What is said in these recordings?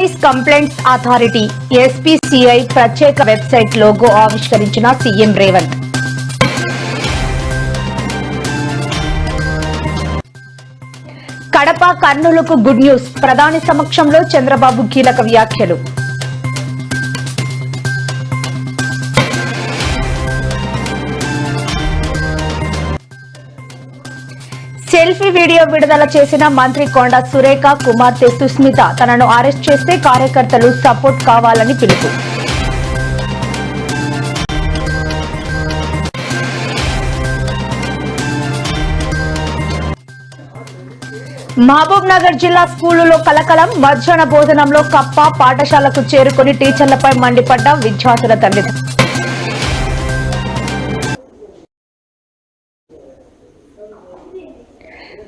Police complaints authority SPCI ప్రత్యేక website logo ఆవిష్కరించిన CM Revanth. Kadapa కర్నూలుకు గుడ్ న్యూస్ ప్రధాని సమక్షంలో చంద్రబాబు కీలక వ్యాఖ్యలు. సెల్ఫీ వీడియో విడుదల చేసిన మంత్రి కొండ సురేఖ కుమార్తె సుస్మిత తనను అరెస్ట్ చేస్తే కార్యకర్తలు సపోర్ట్ కావాలని పిలుపు. మహబూబ్ నగర్ జిల్లా స్కూలులో కలకలం మధ్యాహ్న భోజనంలో కప్ప పాఠశాలకు చేరుకుని టీచర్లపై మండిపడ్డ విద్యార్థుల తల్లిదండ్రులు.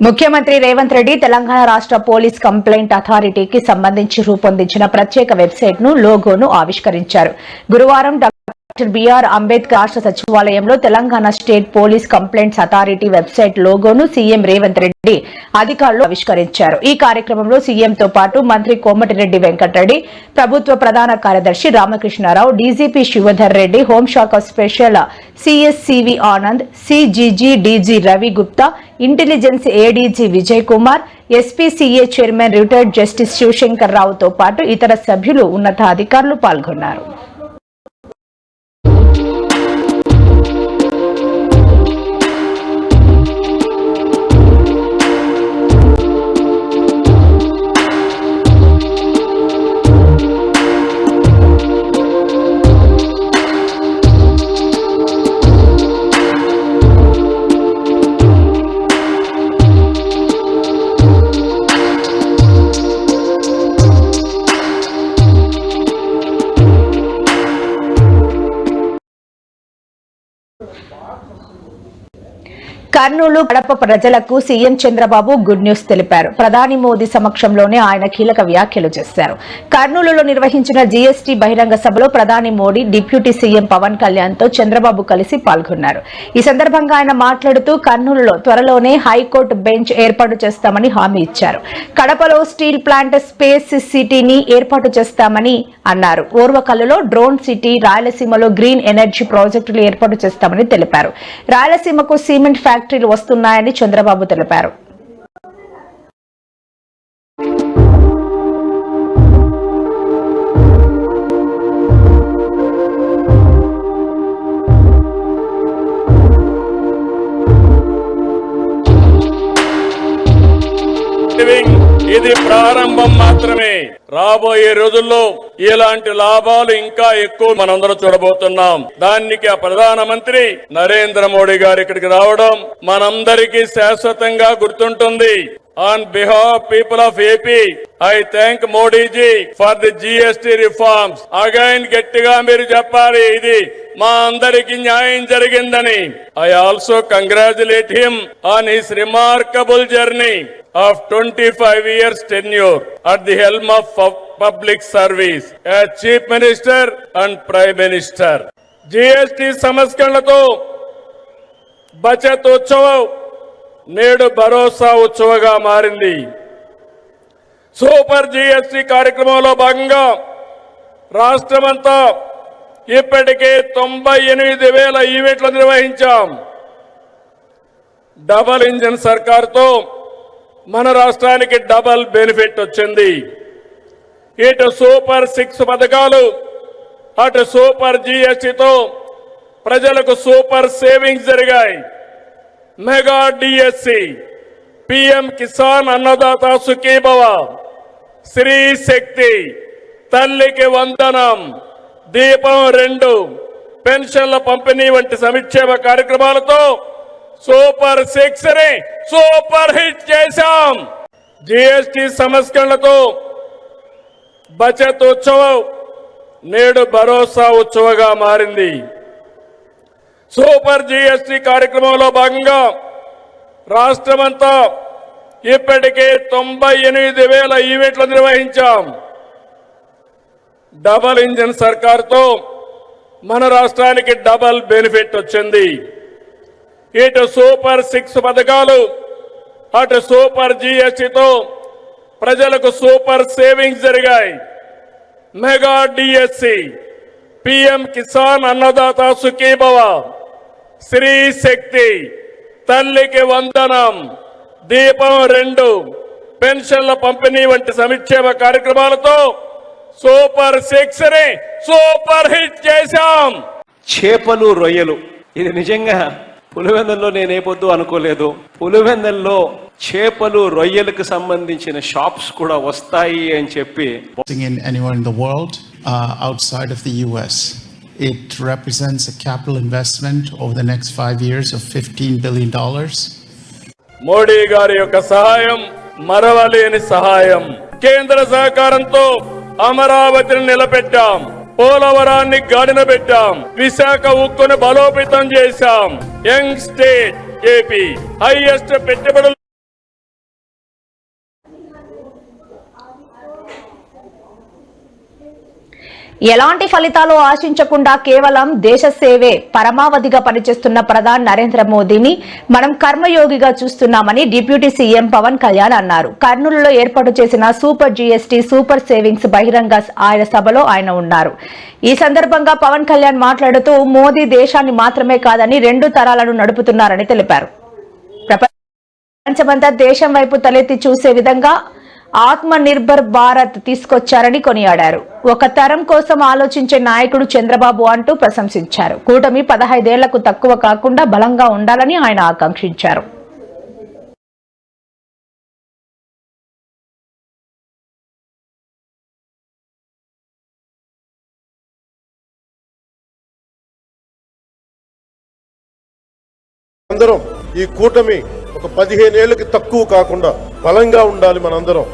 ముఖ్యమంత్రి రేవంత్ రెడ్డి తెలంగాణ రాష్ట్ర పోలీస్ కంప్లైంట్ అథారిటీకి సంబంధించి రూపొందించిన ప్రత్యేక వెబ్సైట్ను లోగోను ఆవిష్కరించారు. గురువారం డాక్టర్ బిఆర్ అంబేద్కర్ రాష్ట్ర సచివాలయంలో Telangana state police complaints authority website లోగోను CM Revanth Reddy అధికారులు ఆవిష్కరించారు. ఈ కార్యక్రమంలో సీఎంతో పాటు మంత్రి కోమటిరెడ్డి వెంకటరెడ్డి ప్రభుత్వ ప్రధాన కార్యదర్శి రామకృష్ణారావు డీజీపీ శివధర్ రెడ్డి హోంశాఖ special CSCV Anand CGG DG Ravi Gupta intelligence ADG Vijay Kumar SPCA chairman retired justice Shivashankar రావుతో పాటు ఇతర సభ్యులు ఉన్నతాధికారులు పాల్గొన్నారు. కర్నూలు కడప ప్రజలకు సీఎం చంద్రబాబు గుడ్ న్యూస్ తెలిపారు. ప్రధాని మోదీ సమక్షంలోనే ఆయన కీలక వ్యాఖ్యలు చేశారు. కర్నూలులో నిర్వహించిన జీఎస్టీ బహిరంగ సభలో ప్రధాని మోడీ డిప్యూటీ సీఎం పవన్ కళ్యాణ్తో చంద్రబాబు కలిసి పాల్గొన్నారు. ఈ సందర్భంగా ఆయన మాట్లాడుతూ కర్నూలులో త్వరలోనే హైకోర్టు బెంచ్ ఏర్పాటు చేస్తామని హామీ ఇచ్చారు. కడపలో స్టీల్ ప్లాంట్ స్పేస్ సిటీని ఏర్పాటు చేస్తామని అన్నారు. ఓర్వకల్లులో డ్రోన్ సిటీ రాయలసీమలో గ్రీన్ ఎనర్జీ ప్రాజెక్టులు ఏర్పాటు చేస్తామని తెలిపారు. రాయలసీమకు సిమెంట్ ఫ్యాక్టరీలు వస్తున్నాయని చంద్రబాబు తెలిపారు. ఇది ప్రారంభం మాత్రమే. రాబోయే రోజుల్లో ఇలాంటి లాభాలు ఇంకా ఎక్కువ మనందరం చూడబోతున్నాం. దానికి ఆ ప్రధానమంత్రి నరేంద్ర మోడీ గారు ఇక్కడికి రావడం మనందరికీ శాశ్వతంగా గుర్తుంటుంది. On behalf people of AP I thank Modiji for the GST reforms again గట్టిగా మీరు చెప్పాలి ఇది మా అందరికి న్యాయం జరిగిందని. I also congratulate him on his remarkable journey of 25 years tenure at the helm of public service. As chief minister and prime minister. GST సంస్కరణలతో బచత్ ఉత్సవం నేడు భరోసా ఉత్సవగా మారింది. సూపర్ జిఎస్టి కార్యక్రమంలో భాగంగా రాష్ట్రమంతా ఇప్పటికే తొంభై ఎనిమిది వేల ఈవెంట్లు నిర్వహించాం. డబల్ ఇంజిన్ సర్కార్తో మన రాష్ట్రానికి డబల్ బెనిఫిట్ వచ్చింది. ఇటు సూపర్ సిక్స్ పథకాలు అటు సూపర్ జిఎస్టితో ప్రజలకు సూపర్ సేవింగ్స్ జరిగాయి. Mega DSC PM Kisan Annadata Sukhibhava Shri Shakti తల్లికి వందనం దీపం రెండు పెన్షన్ల పంపిణీ వంటి సంక్షేమ కార్యక్రమాలతో సూపర్ సిక్స్ని సూపర్ హిట్ చేశాం. జిఎస్టి సంస్కరణతో బచత్ ఉత్సవం నేడు భరోసా ఉత్సవగా మారింది. సూపర్ జిఎస్టి కార్యక్రమంలో భాగంగా రాష్ట్రమంతా ఇప్పటికే తొంభై ఎనిమిది వేల ఈవెంట్లు నిర్వహించాం. డబల్ ఇంజిన్ సర్కార్తో మన రాష్ట్రానికి డబల్ బెనిఫిట్ వచ్చింది. ఇటు సూపర్ సిక్స్ పథకాలు అటు సూపర్ జిఎస్టితో ప్రజలకు సూపర్ సేవింగ్స్ జరిగాయి. Mega DSC PM Kisan Annadata Sukhibhava Sri Shakti Thalliki Vandanam Deepam రెండు పెన్షన్ల పంపిణీ వంటి సంక్షేమ కార్యక్రమాలతో సూపర్ సిక్స్ని సూపర్ హిట్ చేశాం. చేపలు రొయ్యలు. ఇది నిజంగా పులివెందుల్లో నేనే పొద్దు అనుకోలేదు పులివెందుల్లో చేపలు రొయ్యలకు సంబంధించిన షాప్స్ కూడా వస్తాయి అని చెప్పి in anywhere in the world uh, outside of the US. It represents a capital investment over the next five years of $15 billion. Modi గారి యొక్క సహాయం మరవలేని సహాయం కేంద్ర సహకారంతో అమరావతిని నిలబెట్టాం పోలవరాన్ని గాడిన పెట్టాం విశాఖ ఉక్కును బలోపేతం చేశాం యంగ్ స్టేట్ ఏపీ హైయెస్ట్ పెట్టుబడులు ఎలాంటి ఫలితాలు ఆశించకుండా కేవలం దేశ సేవే పరమావధిగా పనిచేస్తున్న ప్రధాని నరేంద్ర మోదీని మనం కర్మయోగిగా చూస్తున్నామని డిప్యూటీ సీఎం పవన్ కళ్యాణ్ అన్నారు. కర్నూలులో ఏర్పాటు చేసిన సూపర్ జీఎస్టీ సూపర్ సేవింగ్స్ బహిరంగ ఆయన సభలో ఆయన ఉన్నారు. ఈ సందర్భంగా పవన్ కళ్యాణ్ మాట్లాడుతూ మోదీ దేశాన్ని మాత్రమే కాదని రెండు తరాలను నడుపుతున్నారని తెలిపారు. ప్రపంచమంతా దేశం వైపు తలెత్తి చూసే విధంగా ఆత్మ నిర్భర్ భారత్ తీసుకొచ్చారని కొనియాడారు. ఒక తరం కోసం ఆలోచించే నాయకుడు చంద్రబాబు అంటూ ప్రశంసించారు. కూటమి పదహైదేళ్ళకు తక్కువ కాకుండా బలంగా ఉండాలని ఆయన ఆకాంక్షించారు. అందరం ఈ కూటమి ఒక పదిహేనేళ్ళకి తక్కువ కాకుండా బలంగా ఉండాలి మనందరం.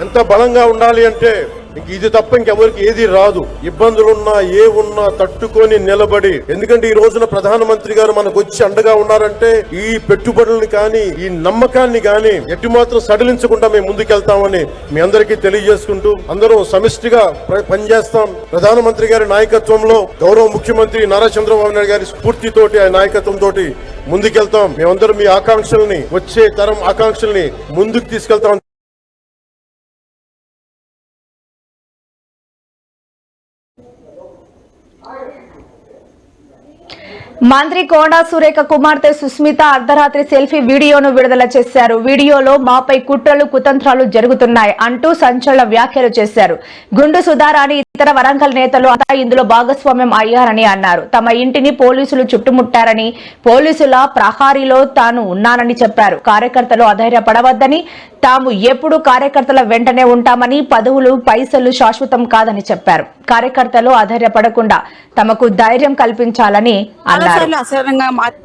ఎంత బలంగా ఉండాలి అంటే ఇంక ఇది తప్ప ఇంకెవరికి ఏది రాదు. ఇబ్బందులున్నా ఏ ఉన్నా తట్టుకొని నిలబడి. ఎందుకంటే ఈ రోజున ప్రధానమంత్రి గారు మనకు వచ్చి అండగా ఉన్నారంటే ఈ పెట్టుబడుల్ని కానీ ఈ నమ్మకాన్ని కానీ ఎట్టి మాత్రం సడలించకుండా మేము ముందుకెళ్తామని మీ అందరికీ తెలియజేసుకుంటూ అందరూ సమిష్టిగా పనిచేస్తాం. ప్రధానమంత్రి గారి నాయకత్వంలో గౌరవ ముఖ్యమంత్రి నారా చంద్రబాబు నాయుడు గారి స్ఫూర్తితోటి ఆయన నాయకత్వం తోటి ముందుకెళ్తాం. మేమందరం మీ ఆకాంక్షల్ని వచ్చే తరం ఆకాంక్షల్ని ముందుకు తీసుకెళ్తాం. మంత్రి కోడా సురేఖ కుమార్తె సుస్మిత అర్ధరాత్రి సెల్ఫీ వీడియోను విడుదల చేశారు. వీడియోలో మాపై కుట్రలు కుతంత్రాలు జరుగుతున్నాయి అంటూ సంచలన వ్యాఖ్యలు చేశారు. గుండు సుధారాణి ఇతర వరంగల్ నేతలు అంతా ఇందులో భాగస్వామ్యం అయ్యారని అన్నారు. తమ ఇంటిని పోలీసులు చుట్టుముట్టారని పోలీసుల ప్రహారీలో తాను ఉన్నానని చెప్పారు. కార్యకర్తలు అధైర్యపడవద్దని తాము ఎప్పుడు కార్యకర్తల వెంటనే ఉంటామని పదవులు పైసలు శాశ్వతం కాదని చెప్పారు. కార్యకర్తలు అధైర్యపడకుండా తమకు ధైర్యం కల్పించాలని అన్నారు.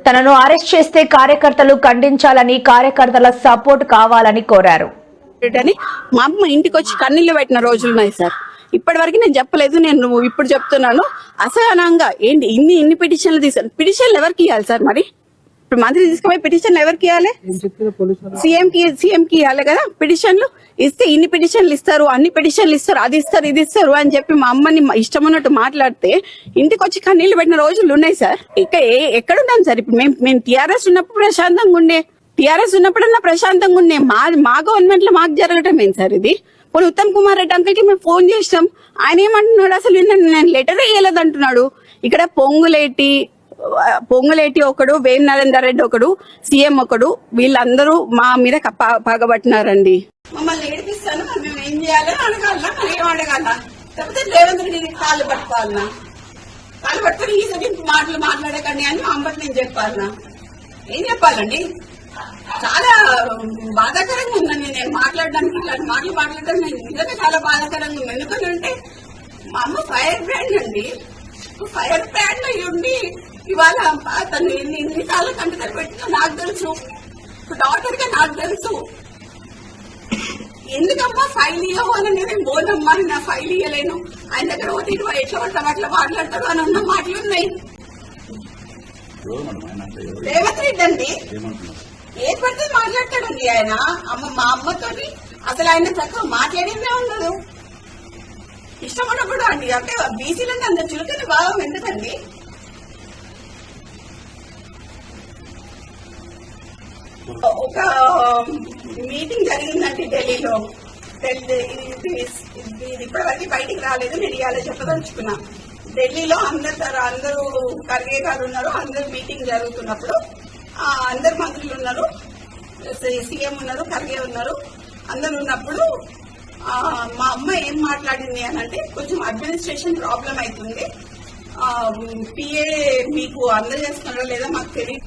తనను అరెస్ట్ చేస్తే కార్యకర్తలు ఖండించాలని కార్యకర్తల సపోర్ట్ కావాలని కోరారు. అని మా అమ్మ ఇంటికి వచ్చి కన్నీళ్ళు పెట్టిన రోజులు ఉన్నాయి సార్. ఇప్పటి వరకు నేను చెప్పలేదు నేను ఇప్పుడు చెప్తున్నాను. అసహనంగా ఏంటి ఇన్ని ఇన్ని పిటిషన్లు తీసాను పిటిషన్లు ఎవరికి ఇవ్వాలి సార్ మరి? ఇప్పుడు మంత్రి తీసుకుపోయి పిటిషన్లు ఎవరికి ఇవ్వాలి? సీఎం కి సీఎం కి ఇవ్వాలి కదా? పిటిషన్లు ఇస్తే ఇన్ని పిటిషన్లు ఇస్తారు అన్ని పిటిషన్లు ఇస్తారు అది ఇస్తారు ఇది ఇస్తారు అని చెప్పి మా అమ్మని ఇష్టం ఉన్నట్టు మాట్లాడితే ఇంటికి వచ్చి కన్నీళ్ళు పెట్టిన రోజులు ఉన్నాయి సార్. ఇక ఏ- ఎక్కడున్నాం సార్? ఇప్పుడు మేము మేము టీఆర్ఎస్ ఉన్నప్పుడు ప్రశాంతంగా ఉండే. టీఆర్ఎస్ ఉన్నప్పుడన్నా ప్రశాంతంగా ఉండే. మా మా గవర్నమెంట్లో మాకు జరగటం ఏంటి సార్ ఇది? పోనీ ఉత్తమ్ కుమార్ రెడ్డి అంకుల్కి మేము ఫోన్ చేసినాం. ఆయన ఏమంటున్నాడు? అసలు నేను- లెటర్ వేయలేదు అంటున్నాడు ఇక్కడ పొంగులేటి పొంగులేటి ఒకడు వేం నరేందర్ రెడ్డి ఒకడు సీఎం ఒకడు వీళ్ళందరూ మా మీద కప్ప- పగబట్టినారండి. మమ్మల్ని ఏడిపిస్తాను మరి మేము ఏం చేయాలి అడగాల మరి ఏం అడగాల లేకపోతే రేవంత్ రెడ్డి కాళ్ళు పట్టుకోవాలనా? కాళ్ళు పట్టుకొని ఈ సరి మాటలు మాట్లాడకండి అని మా అమ్మకి నేను చెప్పాలనా? ఏం చెప్పాలండి? చాలా బాధాకరంగా ఉందండి నేను మాట్లాడడానికి ఇట్లాంటి మాటలు మాట్లాడడం. నేను నిజంగా చాలా బాధాకరంగా ఉంది. ఎందుకంటే మా అమ్మ ఫైర్ బ్రాండ్ అండి. ఫైర్ బ్రాండ్ అయి ఉండి ఇవాళ అతను ఎన్ని ఎన్నిసార్లు కంటతలు పెట్టినా నాకు తెలుసు. డాక్టర్గా నాకు తెలుసు. ఎందుకమ్మా ఫైల్ ఇవ్వవు అని నేను బోనమ్మా అని నా ఫైల్ ఇవ్వలేను ఆయన దగ్గర పోతే ఇటు ఎట్లా పడతాం అట్లా మాట్లాడతాడు అని ఉన్న మాటలు ఉన్నాయి. రేవంత్ రెడ్డి అండి ఏది పడితే మాట్లాడతాడండి ఆయన. అమ్మ మా అమ్మతోని అసలు ఆయన చక్కగా మాట్లాడిందే ఉండదు. ఇష్టపడకూడదు అండి అంటే బీసీలంటే అంత చురుకుని భావం ఎందుకండి? ఒక మీటింగ్ జరిగిందండి ఢిల్లీలో. ఇది ఇది ఇప్పటివరకు బయటికి రాలేదు నేను ఇవాళ చెప్పదలుచుకున్నా. ఢిల్లీలో అందరు అందరూ ఖర్గే గారు ఉన్నారు అందరూ మీటింగ్ జరుగుతున్నప్పుడు అందరు మంత్రులు ఉన్నారు సీఎం ఉన్నారు ఖర్గే ఉన్నారు అందరు ఉన్నప్పుడు మా అమ్మ ఏం మాట్లాడింది అని అంటే కొంచెం అడ్మినిస్ట్రేషన్ ప్రాబ్లం అవుతుంది. పిఏ మీకు అందజేస్తున్నారో లేదా మాకు తెలియదు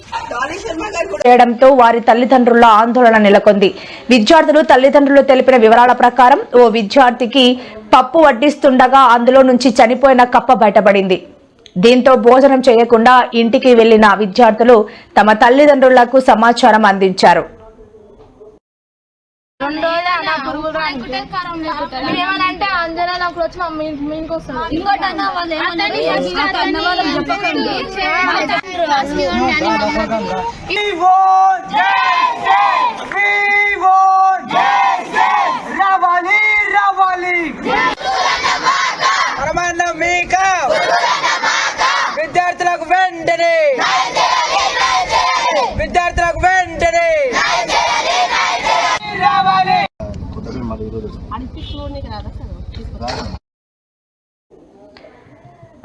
చేయడంతో వారి తల్లిదండ్రుల ఆందోళన నెలకొంది. విద్యార్థులు తల్లిదండ్రులు తెలిపిన వివరాల ప్రకారం ఓ విద్యార్థికి పప్పు వడ్డిస్తుండగా అందులో నుంచి చనిపోయిన కప్ప బయటపడింది. దీంతో భోజనం చేయకుండా ఇంటికి వెళ్ళిన విద్యార్థులు తమ తల్లిదండ్రులకు సమాచారం అందించారు. రెండు రోజులు అలా పురుగులు రానికి ఏమనంటే అంజనా నాకు వచ్చి మా మీ మీ ఇంటికి వస్తుంది ఇంకోటి అన్న వాళ్ళు రావాలి రావాలి పరమాన్న మీక. విద్యార్థులకు వెంటనే.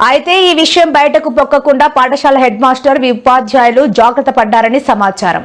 అయితే ఈ విషయం బయటకు పొక్కకుండా పాఠశాల హెడ్ మాస్టర్ ఉపాధ్యాయులు జాగ్రత్త పడ్డారని సమాచారం.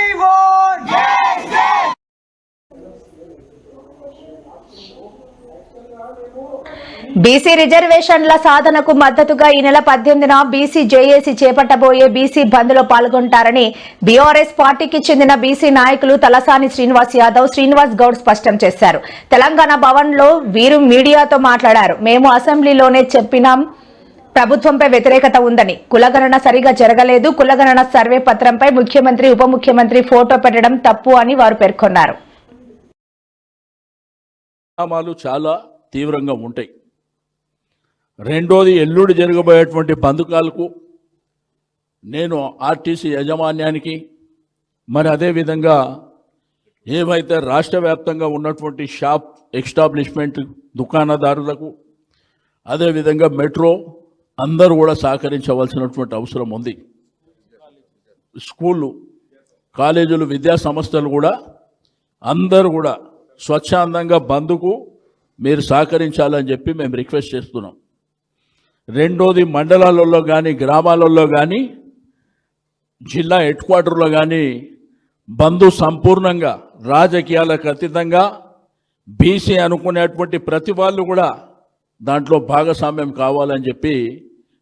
బీసీ రిజర్వేషన్ల సాధనకు మద్దతుగా ఈ నెల పద్దెనిమిదిన బీసీ జేఏసీ చేపట్టబోయే బీసీ బంద్లో పాల్గొంటారని బీఆర్ఎస్ పార్టీకి చెందిన బీసీ నాయకులు తలసాని శ్రీనివాస్ యాదవ్ శ్రీనివాస్ గౌడ్ స్పష్టం చేశారు. తెలంగాణ భవన్లో వీరు మీడియాతో మాట్లాడారు. మేము అసెంబ్లీలోనే చెప్పినాం ప్రభుత్వంపై వ్యతిరేకత ఉందని. కులగణన సరిగా జరగలేదు. కులగణన సర్వే పత్రంపై ముఖ్యమంత్రి ఉప ముఖ్యమంత్రి ఫోటో పెట్టడం తప్పు అని వారు పేర్కొన్నారు. చాలా తీవ్రంగా ఉంటాయి. రెండోది ఎల్లుడి జరగబోయేటువంటి బంధుకాలకు నేను ఆర్టీసీ యాజమాన్యానికి మరి అదేవిధంగా ఏవైతే రాష్ట్ర వ్యాప్తంగా ఉన్నటువంటి షాప్ ఎస్టాబ్లిష్మెంట్ దుకాణదారులకు అదేవిధంగా మెట్రో అందరూ కూడా సహకరించవలసినటువంటి అవసరం ఉంది. స్కూళ్ళు కాలేజీలు విద్యా సంస్థలు కూడా అందరూ కూడా స్వచ్ఛందంగా బంద్కు మీరు సహకరించాలని చెప్పి మేము రిక్వెస్ట్ చేస్తున్నాం. రెండోది మండలాలలో కానీ గ్రామాలలో కానీ జిల్లా హెడ్ క్వార్టర్లో కానీ బంధు సంపూర్ణంగా రాజకీయాలకు అతీతంగా బీసీ అనుకునేటువంటి ప్రతి వాళ్ళు కూడా దాంట్లో భాగస్వామ్యం కావాలని చెప్పి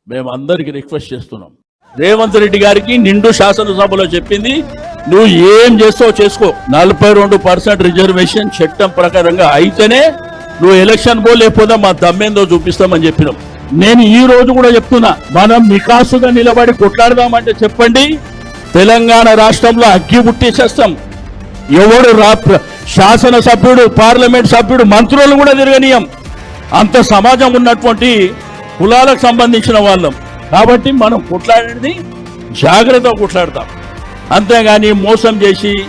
మేము అందరికీ రిక్వెస్ట్ చేస్తున్నాం. రేవంత్ రెడ్డి గారికి నిండు శాసనసభలో చెప్పింది నువ్వు ఏం చేస్తావు చేసుకో. నలభై రెండు పర్సెంట్ రిజర్వేషన్ చట్టం ప్రకారంగా అయితేనే నువ్వు ఎలక్షన్ పో లేకపోతే మా దమ్మేందో చూపిస్తామని చెప్పినాం. నేను ఈ రోజు కూడా చెప్తున్నా మనం నికాసుగా నిలబడి కొట్లాడదామంటే చెప్పండి. తెలంగాణ రాష్ట్రంలో అగ్గి పుట్టేసేస్తాం ఎవడు రా శాసనసభ్యుడు పార్లమెంట్ సభ్యుడు మంత్రులు కూడా తిరగనీయం. అంత సమాజం ఉన్నటువంటి కులాలకు సంబంధించిన వాళ్ళం. కాబట్టి మనం కొట్లాడేది జాగ్రత్తగా కొట్లాడతాం. అంతేగాని మోసం చేసి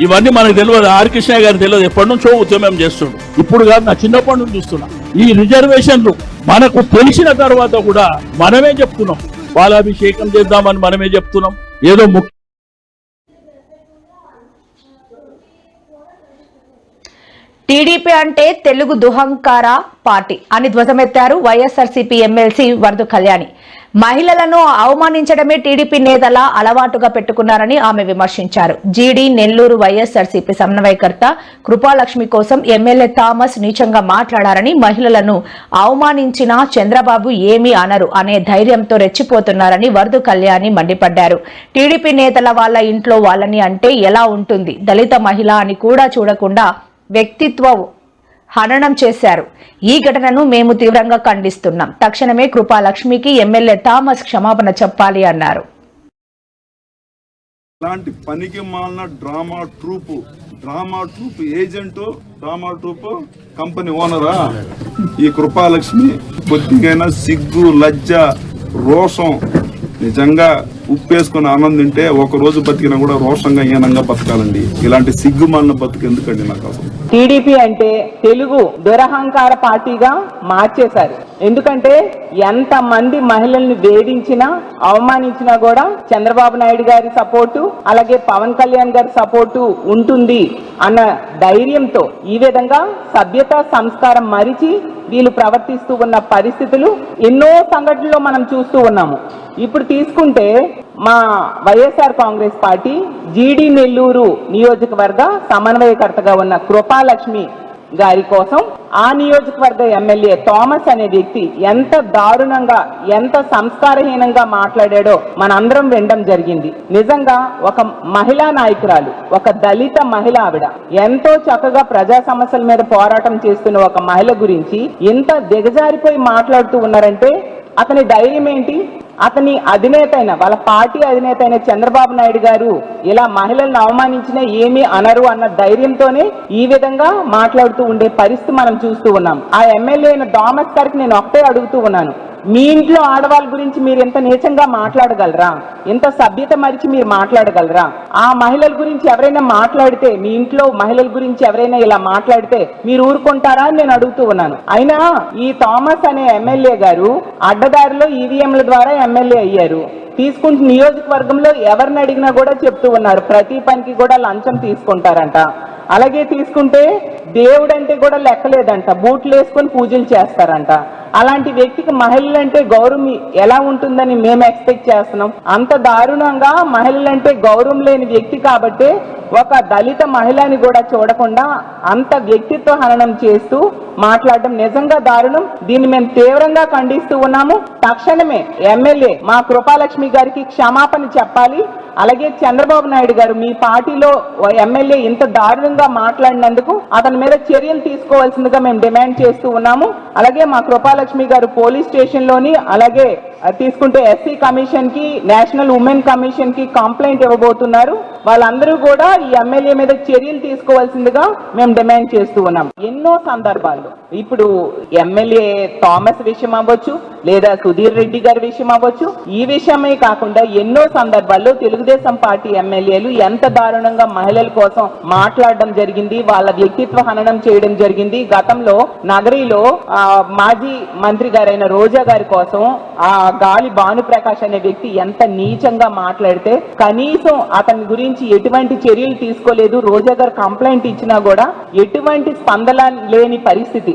ఇవన్నీ మనకు తెలియదు. ఆర్. కృష్ణ గారికి తెలియదు. ఎప్పటి నుంచో ఉద్యమం చేస్తుండు. ఇప్పుడు కాదు నా చిన్నప్పటి నుంచి చూస్తున్నా. ఈ రిజర్వేషన్లు మనకు తెలిసిన తర్వాత కూడా మనమే చెప్తున్నాం. బాలాభిషేకం చేద్దామని మనమే చెప్తున్నాం. ఏదో ముఖ్య టీడీపీ అంటే తెలుగు దుహంకార పార్టీ అని ధ్వజమెత్తారు వైఎస్ఆర్సీపీ ఎమ్మెల్సీ వరదు కళ్యాణి. మహిళలను అవమానించడమే టీడీపీ నేతల అలవాటుగా పెట్టుకున్నారని ఆమె విమర్శించారు. జీడీ నెల్లూరు వైఎస్ఆర్సీపీ సమన్వయకర్త కృపాలక్ష్మి కోసం ఎమ్మెల్యే థామస్ నీచంగా మాట్లాడారని మహిళలను అవమానించిన చంద్రబాబు ఏమీ అనరు అనే ధైర్యంతో రెచ్చిపోతున్నారని వరదు కళ్యాణి మండిపడ్డారు. టీడీపీ నేతల వాళ్ళ ఇంట్లో వాళ్ళని అంటే ఎలా ఉంటుంది? దళిత మహిళ అని కూడా చూడకుండా వ్యక్తిత్వ హననం చేశారు. ఈ ఘటనను మేము తీవ్రంగా ఖండిస్తున్నాం. తక్షణమే కృపాలక్ష్మికి ఎమ్మెల్యే థామస్ క్షమాపణ చెప్పాలి అన్నారు. అలాంటి పనికి మాలిన drama troupe drama troupe agent drama troupe company ఓనరా? ఈ కృపాలక్ష్మి కొద్దిగైనా సిగ్గు లజ్జ రోషం నిజంగా ఉప్పేసుకుని ఆనందింటే ఒక రోజు బతికినా కూడా రోషంగా హీనంగా బతకాలండి. ఇలాంటి సిగ్గుమాలిన బతుకు ఎందుకండి నాకు అసలు? టీడీపీ అంటే తెలుగు దురహంకార పార్టీగా మార్చేశారు. ఎందుకంటే ఎంత మంది మహిళల్ని వేధించినా అవమానించినా కూడా చంద్రబాబు నాయుడు గారి సపోర్టు అలాగే పవన్ కళ్యాణ్ గారి సపోర్టు ఉంటుంది అన్న ధైర్యంతో ఈ విధంగా సభ్యత సంస్కారం మరిచి వీళ్ళు ప్రవర్తిస్తూ ఉన్న పరిస్థితులు ఎన్నో సంఘటనలో మనం చూస్తూ ఉన్నాము. ఇప్పుడు తీసుకుంటే మా వైఎస్ఆర్ కాంగ్రెస్ పార్టీ జీడి నెల్లూరు నియోజకవర్గ సమన్వయకర్తగా ఉన్న కృపాలక్ష్మి గారి కోసం ఆ నియోజకవర్గ ఎమ్మెల్యే థామస్ అనే వ్యక్తి ఎంత దారుణంగా ఎంత సంస్కారహీనంగా మాట్లాడాడో మనందరం వినడం జరిగింది. నిజంగా ఒక మహిళా నాయకురాలు ఒక దళిత మహిళ ఆవిడ ఎంతో చక్కగా ప్రజా సమస్యల మీద పోరాటం చేస్తున్న ఒక మహిళ గురించి ఎంత దిగజారిపోయి మాట్లాడుతూ ఉన్నారంటే అతని ధైర్యం ఏంటి? అతని అధినేత అయిన వాళ్ళ పార్టీ అధినేత అయిన చంద్రబాబు నాయుడు గారు ఇలా మహిళలను అవమానించినా ఏమీ అనరు అన్న ధైర్యంతోనే ఈ విధంగా మాట్లాడుతూ ఉండే పరిస్థితి మనం చూస్తూ ఉన్నాం. ఆ ఎమ్మెల్యే అయిన డామస్ గారికి నేను ఒకటే అడుగుతూ ఉన్నాను. మీ ఇంట్లో ఆడవాళ్ళ గురించి మీరు ఎంత నీచంగా మాట్లాడగలరా? ఎంత సభ్యత మరిచి మీరు మాట్లాడగలరా? ఆ మహిళల గురించి ఎవరైనా మాట్లాడితే మీ ఇంట్లో మహిళల గురించి ఎవరైనా ఇలా మాట్లాడితే మీరు ఊరుకుంటారా అని నేను అడుగుతూ ఉన్నాను. అయినా ఈ థామస్ అనే ఎమ్మెల్యే గారు అడ్డదారిలో ఈవీఎంల ద్వారా ఎమ్మెల్యే అయ్యారు. తీసుకుంటున్న నియోజకవర్గంలో ఎవరిని అడిగినా కూడా చెప్తూ ఉన్నారు. ప్రతి పనికి కూడా లంచం తీసుకుంటారంట. అలాగే తీసుకుంటే దేవుడు అంటే కూడా లెక్కలేదంట. బూట్లు వేసుకొని పూజలు చేస్తారంట. అలాంటి వ్యక్తికి మహిళలంటే గౌరవం ఎలా ఉంటుందని మేము ఎక్స్పెక్ట్ చేస్తున్నాం. అంత దారుణంగా మహిళలంటే గౌరవం లేని వ్యక్తి కాబట్టి ఒక దళిత మహిళని కూడా చూడకుండా అంత వ్యక్తిత్వ హననం చేస్తూ మాట్లాడడం నిజంగా దారుణం. దీన్ని మేము తీవ్రంగా ఖండిస్తూ ఉన్నాము. తక్షణమే ఎమ్మెల్యే మా కృపాలక్ష్మి గారికి క్షమాపణ చెప్పాలి. అలాగే చంద్రబాబు నాయుడు గారు మీ పార్టీలో ఎమ్మెల్యే ఇంత దారుణంగా మాట్లాడినందుకు అతని మీద చర్యలు తీసుకోవాల్సిందిగా మేము డిమాండ్ చేస్తూ ఉన్నాము. అలాగే మా కృపాలక్ష్మి గారు పోలీస్ స్టేషన్లోని అలాగే తీసుకుంటే ఎస్సీ కమిషన్కి నేషనల్ ఉమెన్ కమిషన్కి కంప్లైంట్ ఇవ్వబోతున్నారు. వాళ్ళందరూ కూడా ఈ ఎమ్మెల్యే మీద చర్యలు తీసుకోవాల్సిందిగా మేము డిమాండ్ చేస్తూ ఉన్నాం. ఎన్నో సందర్భాల్లో. ఇప్పుడు ఎమ్మెల్యే థామస్ విషయం అవ్వచ్చు లేదా సుధీర్ రెడ్డి గారి విషయం అవ్వచ్చు. ఈ విషయమే కాకుండా ఎన్నో సందర్భాల్లో తెలుగుదేశం పార్టీ ఎమ్మెల్యేలు ఎంత దారుణంగా మహిళల కోసం మాట్లాడడం జరిగింది వాళ్ళ వ్యక్తిత్వ హననం చేయడం జరిగింది. గతంలో నగరిలో ఆ, మాజీ మంత్రి గారైన రోజా గారి కోసం ఆ గాలి భానుప్రకాష్ అనే వ్యక్తి ఎంత నీచంగా మాట్లాడితే కనీసం అతని గురించి ఎటువంటి చర్యలు తీసుకోలేదు. రోజా గారు కంప్లైంట్ ఇచ్చినా కూడా ఎటువంటి స్పందన లేని పరిస్థితి.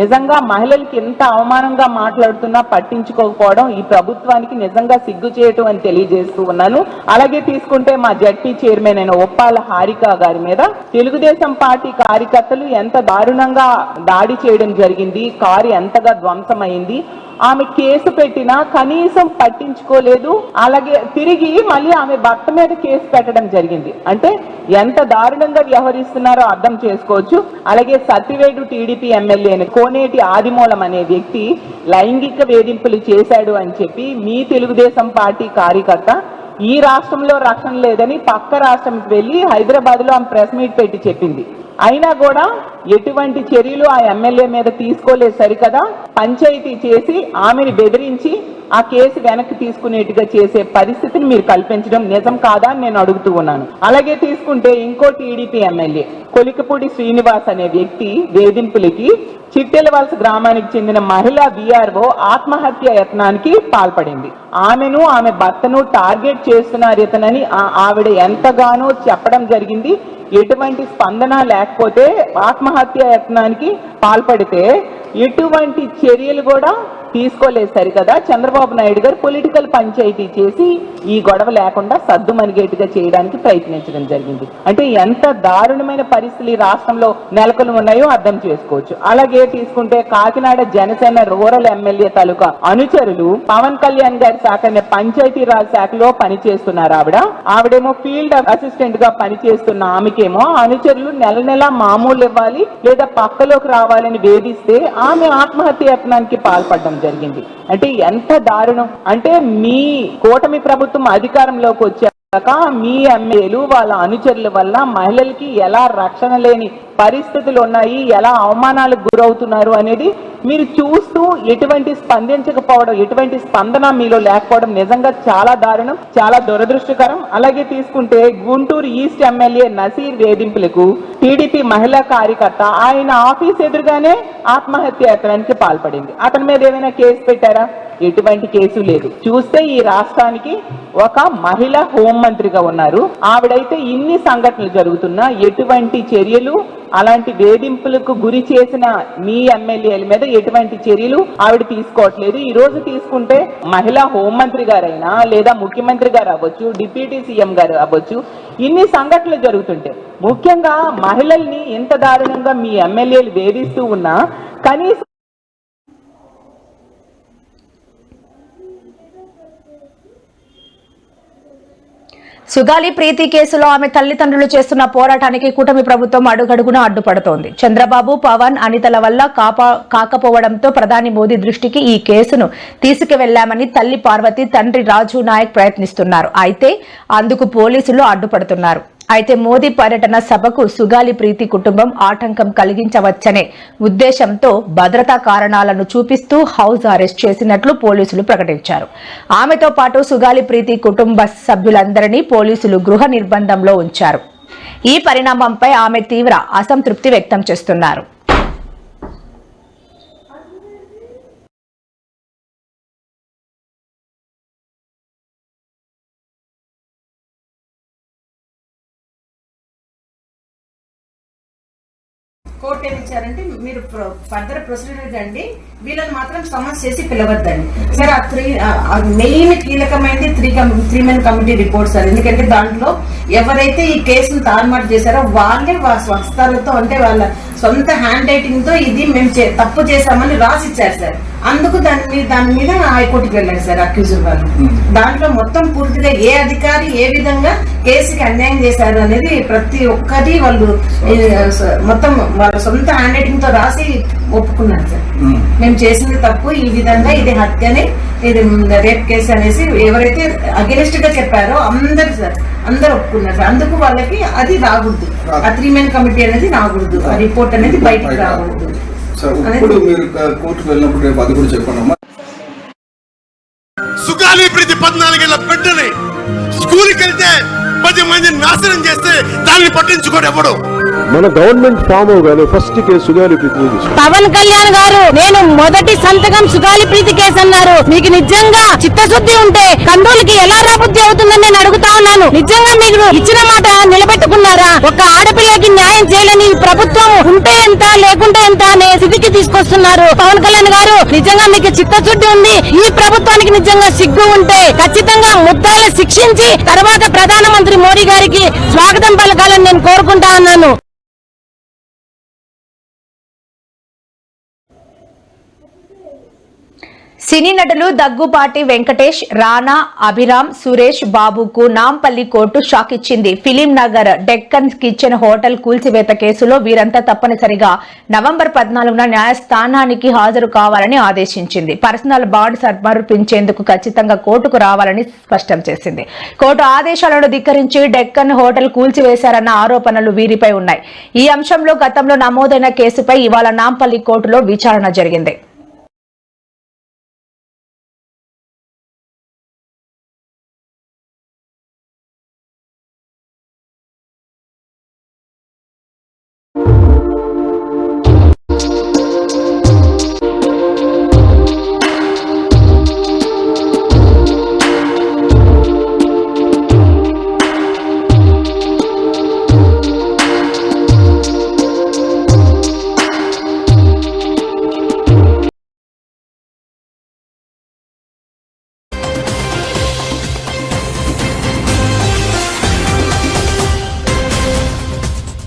నిజంగా మహిళలకి ఎంత అవమానంగా మాట్లాడుతున్నా పట్టించుకోకపోవడం ఈ ప్రభుత్వానికి నిజంగా సిగ్గు చేయటం అని తెలియజేస్తూ ఉన్నాను. అలాగే తీసుకుంటే మా జడ్పీ చైర్మన్ అయిన ఒప్పాల హారిక గారి మీద తెలుగుదేశం పార్టీ కార్యకర్తలు ఎంత దారుణంగా దాడి చేయడం జరిగింది కారు ఎంతగా ధ్వంసమైంది ఆమె కేసు పెట్టినా కనీసం పట్టించుకోలేదు అలాగే తిరిగి మళ్ళీ ఆమె భర్త మీద కేసు పెట్టడం జరిగింది. అంటే ఎంత దారుణంగా వ్యవహరిస్తున్నారో అర్థం చేసుకోవచ్చు. అలాగే సత్యవేడు టీడీపీ ఎమ్మెల్యే కోనేటి ఆదిమూలం అనే వ్యక్తి లైంగిక వేధింపులు చేశాడు అని చెప్పి మీ తెలుగుదేశం పార్టీ కార్యకర్త ఈ రాష్ట్రంలో రక్షణ లేదని పక్క రాష్ట్రంకి వెళ్ళి హైదరాబాద్లో ఆమె ప్రెస్ మీట్ పెట్టి చెప్పింది. అయినా కూడా ఎటువంటి చర్యలు ఆ ఎమ్మెల్యే మీద తీసుకోలేదు సరికదా? పంచాయతీ చేసి ఆమెని బెదిరించి ఆ కేసు వెనక్కి తీసుకునేట్టుగా చేసే పరిస్థితిని మీరు కల్పించడం నిజం కాదా అని నేను అడుగుతూ ఉన్నాను. అలాగే తీసుకుంటే ఇంకో టీడీపీ ఎమ్మెల్యే కొలికపూడి శ్రీనివాస్ అనే వ్యక్తి వేధింపులకి చిట్టెలవలస గ్రామానికి చెందిన మహిళా బీఆర్ఓ ఆత్మహత్య యత్నానికి పాల్పడింది. ఆమెను ఆమె భర్తను టార్గెట్ చేస్తున్నారు ఇతనని ఆ- ఆవిడ ఎంతగానో చెప్పడం జరిగింది. ఎటువంటి స్పందన లేకపోతే ఆత్మ ఆత్మహత్య యత్నానికి పాల్పడితే ఎటువంటి చర్యలు కూడా తీసుకోలేదు సరికదా చంద్రబాబు నాయుడు గారు పొలిటికల్ పంచాయతీ చేసి ఈ గొడవ లేకుండా సద్దు మనిగేటుగా చేయడానికి ప్రయత్నించడం జరిగింది. అంటే ఎంత దారుణమైన పరిస్థితులు ఈ రాష్ట్రంలో నెలకొని ఉన్నాయో అర్థం చేసుకోవచ్చు. అలాగే తీసుకుంటే కాకినాడ జనసేన రూరల్ ఎమ్మెల్యే తాలూకా అనుచరులు పవన్ కళ్యాణ్ గారి శాఖ పంచాయతీరాజ్ పంచాయతీ శాఖలో పనిచేస్తున్నారు ఆవిడ. ఆవిడేమో ఫీల్డ్ అసిస్టెంట్గా పనిచేస్తున్న ఆమెకేమో అనుచరులు నెల నెల మామూలు ఇవ్వాలి లేదా పక్కలోకి రావాలని వేధిస్తే ఆమె ఆత్మహత్య యత్నానికి పాల్పడడం జరిగింది అంటే ఎంత దారుణం. అంటే మీ కూటమి ప్రభుత్వం అధికారంలోకి వచ్చాక మీ ఎమ్మెల్యేలు వాళ్ళ అనుచరుల వల్ల మహిళలకి ఎలా రక్షణ లేని పరిస్థితులు ఉన్నాయి ఎలా అవమానాలకు గురవుతున్నారు అనేది మీరు చూస్తూ ఎటువంటి స్పందించకపోవడం ఎటువంటి స్పందన మీలో లేకపోవడం నిజంగా చాలా దారుణం చాలా దురదృష్టకరం. అలాగే తీసుకుంటే గుంటూరు ఈస్ట్ ఎమ్మెల్యే నసీర్ వేధింపులకు టీడీపీ మహిళా కార్యకర్త ఆయన ఆఫీస్ ఎదురుగానే ఆత్మహత్య యత్నానికి పాల్పడింది. అతని మీద ఏమైనా కేసు పెట్టారా? ఎటువంటి కేసు లేదు. చూస్తే ఈ రాష్ట్రానికి ఒక మహిళ హోంమంత్రిగా ఉన్నారు. ఆవిడైతే ఇన్ని సంఘటనలు జరుగుతున్నా ఎటువంటి చర్యలు అలాంటి వేధింపులకు గురి చేసిన మీ ఎమ్మెల్యేల మీద ఎటువంటి చర్యలు ఆవిడ తీసుకోవట్లేదు. ఈ రోజు తీసుకుంటే మహిళా హోంమంత్రి గారైనా లేదా ముఖ్యమంత్రి గారు అవ్వచ్చు డిప్యూటీ సీఎం గారు అవ్వచ్చు ఇన్ని సంఘటనలు జరుగుతుంటే ముఖ్యంగా మహిళల్ని ఇంత దారుణంగా మీ ఎమ్మెల్యేలు వేధిస్తూ ఉన్నా కనీసం సుగాలి ప్రీతి కేసులో ఆమె తల్లిదండ్రులు చేస్తున్న పోరాటానికి కూటమి ప్రభుత్వం అడుగడుగున అడ్డుపడుతోంది. చంద్రబాబు పవన్ అనితల వల్ల కాపా కాకపోవడంతో ప్రధాని మోదీ దృష్టికి ఈ కేసును తీసుకువెళ్ళామని తల్లి పార్వతి తండ్రి రాజు నాయక్ ప్రయత్నిస్తున్నారు. అయితే అందుకు పోలీసులు అడ్డుపడుతున్నారు. అయితే మోదీ పర్యటన సభకు సుగాలి ప్రీతి కుటుంబం ఆటంకం కలిగించవచ్చనే ఉద్దేశంతో భద్రతా కారణాలను చూపిస్తూ హౌస్ అరెస్ట్ చేసినట్లు పోలీసులు ప్రకటించారు. ఆమెతో పాటు సుగాలి ప్రీతి కుటుంబ సభ్యులందరినీ పోలీసులు గృహ నిర్బంధంలో ఉంచారు. ఈ పరిణామంపై ఆమె తీవ్ర అసంతృప్తి వ్యక్తం చేస్తున్నారు. మీరు ఫర్దర్ ప్రొసీడర్ అండి వీళ్ళని మాత్రం సమన్స్ చేసి పిలవద్దండి. సార్ ఆ త్రీ మెయిన్ కీలకమైనది three three men committee report sir. ఎందుకంటే దాంట్లో ఎవరైతే ఈ కేసును తారుమారు చేశారో వాళ్ళే వాళ్ళ స్వస్థలతో అంటే వాళ్ళ సొంత హ్యాండ్ రైటింగ్తో ఇది మేము తప్పు చేశామని రాసి ఇచ్చారు సార్. అందుకు దాని మీద దాని మీద హైకోర్టుకి వెళ్ళారు సార్ అక్యూజర్ వాళ్ళు. దాంట్లో మొత్తం పూర్తిగా ఏ అధికారి ఏ విధంగా కేసుకి అన్యాయం చేశారు అనేది ప్రతి ఒక్కరి వాళ్ళు మొత్తం వాళ్ళ సొంత హ్యాండ్ రైటింగ్తో రాసి ఒప్పుకున్నారు సార్. మేము. చేసింది తప్పు ఈ విధంగా ఇది హత్యని ఇది రేప్ కేసు అనేసి ఎవరైతే అగెనిస్ట్గా చెప్పారో అందరు సార్ అందరు ఒప్పుకున్నారు సార్. అందుకు వాళ్ళకి అది రాకూడదు. ఆ త్రీ మెన్ కమిటీ అనేది రాకూడదు. ఆ రిపోర్ట్ అనేది బయటకు రాకూడదు. సుగాలి ప్రీతి పద్నాలుగేళ్ళ బిడ్డని స్కూల్కి వెళ్తే పది మంది నాశనం చేస్తే దాన్ని పట్టించుకోడు ఎవడు? మన గవర్నమెంట్ ఫామ్ అవగానే ఫస్ట్ కేసు సుగాలి ప్రీతి పవన్ కళ్యాణ్ గారు నేను మొదటి సంతకం సుగాలి ప్రీతి కేసు అన్నారు. మీకు నిజంగా చిత్తశుద్ధి ఉంటే కంట్రోల్కి ఎలా రాబుద్ధి అవుతుందని నేను అడుగుతా ఉన్నాను. నిజంగా మీరు ఇచ్చిన మాట నిలబెట్టుకున్నారా? ఒక ఆడపిల్లకి న్యాయం చేయలేని ఈ ప్రభుత్వం ఉంటే ఎంత లేకుంటే ఎంత అనే స్థితికి తీసుకొస్తున్నారు. పవన్ కళ్యాణ్ గారు నిజంగా మీకు చిత్తశుద్ధి ఉంది. ఈ ప్రభుత్వానికి నిజంగా సిగ్గు ఉంటే ఖచ్చితంగా ముద్దాలు శిక్షించి తర్వాత ప్రధానమంత్రి మోడీ గారికి స్వాగతం పలకాలని నేను కోరుకుంటా ఉన్నాను. సినీ నటులు దగ్గుపాటి వెంకటేష్ రానా అభిరామ్ సురేష్ బాబుకు నాంపల్లి కోర్టు షాక్ ఇచ్చింది. Film Nagar Deccan kitchen hotel కూల్చివేత కేసులో వీరంతా తప్పనిసరిగా నవంబర్ పద్నాలుగున న్యాయస్థానానికి హాజరు కావాలని ఆదేశించింది. పర్సనల్ బాండ్ సమర్పించేందుకు ఖచ్చితంగా కోర్టుకు రావాలని స్పష్టం చేసింది. కోర్టు ఆదేశాలను ధిక్కరించి డెక్కన్ హోటల్ కూల్చివేశారన్న ఆరోపణలు వీరిపై ఉన్నాయి. ఈ అంశంలో గతంలో నమోదైన కేసుపై ఇవాళ నాంపల్లి కోర్టులో విచారణ జరిగింది.